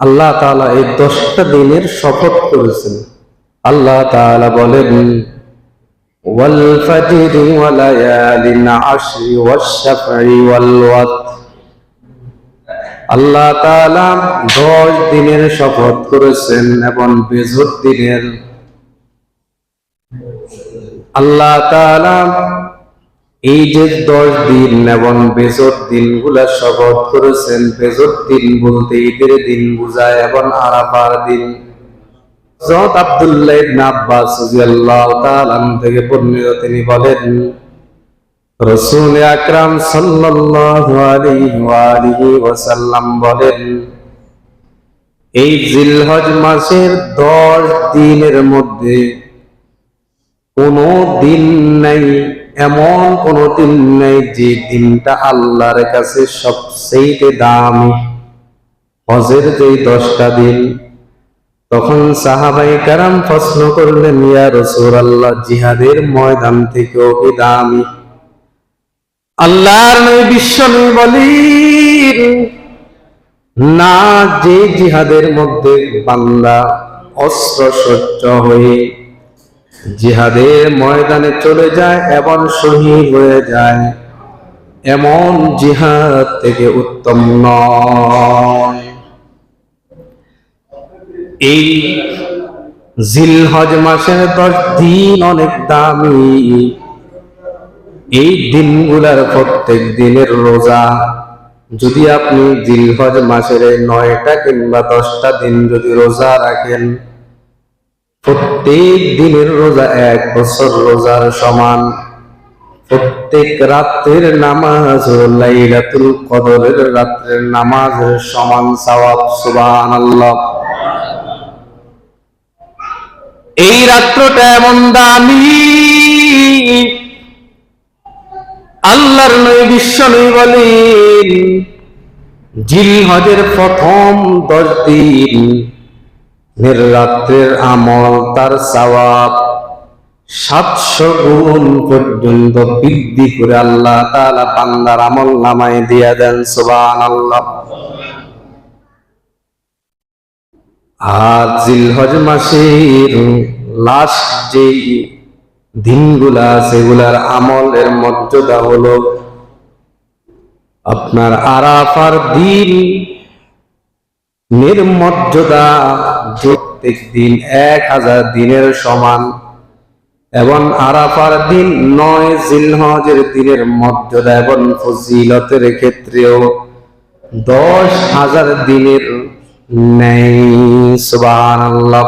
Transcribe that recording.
আল্লাহ তাআলা এই দশটা দিনের শপথ করেছেন। আল্লাহ তাআলা বলেন আল্লাহ দশ দিনের শপথ করেছেন এবং বেজর দিনের। আল্লাহ এই যে দশ দিন এবং বেজর দিনগুলা শপথ করেছেন, বেজর দিন বলতে ঈদের দিন বুঝায় এবং আরাফার দিন। হযরত আব্দুল্লাহ ইবনে আব্বাস রাদিয়াল্লাহু তাআলা থেকে বর্ণিত তিনি বলেন, রসুল আকরাম সাল্লাল্লাহু আলাইহি ওয়া আলিহি ওয়াসাল্লাম বলেন, এই জিলহজ মাসের দশ দিনের মধ্যে কোনো দিন নাই এমন কোনো দিন নেই যে দিনটা আল্লাহর কাছে সবচেয়ে দামি। হজের যেই দশটা দিন, তখন সাহাবাই কারাম প্রশ্ন করলেন, ইয়া রসুল আল্লাহ জিহাদের ময়দান থেকেও কি দামি? আল্লাহর বিশ্ব বলেন, না, যে জিহাদের মধ্যে বান্দা অস্ত্র সজ্জ হয়ে জিহাদের ময়দানে চলে যায় এবং শহীদ হয়ে যায়। এমন জিহাদ থেকে উত্তম নয়। এই জিলহজ মাসের দশ দিন অনেক দামি। এই দিনগুলার প্রত্যেক দিনের রোজা। যদি আপনি জিলহজ মাসের নয়টা কিংবা দশটা দিন যদি রোজা রাখেন প্রত্যেক দিনের রোজা এক বছর রোজার সমান। প্রত্যেক রাত্রের নামাজ লাইলাতুল কদরের রাত্রের নামাজের সমান সওয়াব, সুবহানাল্লাহ। এই রাত্রটা এমন দামি। আল্লাহর নবী বিশ্ব নবী বলেন জিলহজের প্রথম দশ দিন রাত্রের আমল তার সওয়াব। সাতশো গুণ পর্যন্ত বৃদ্ধি করে আল্লাহ আমল নামায় দিয়া দেন, সুবহানাল্লাহ। আর জিলহজ মাসের লাস্ট যেই দিনগুলা সেগুলার আমলের মর্যাদা হলো আপনার আরাফার দিন। এর মর্যাদা প্রত্যেক দিন এক হাজার দিনের সমান। এবং আরাফার দিন নয়, জিলহজের দিনের মর্যাদা এবং ফজিলতের ক্ষেত্রেও দশ হাজার দিনের নেই। সুবহানাল্লাহ।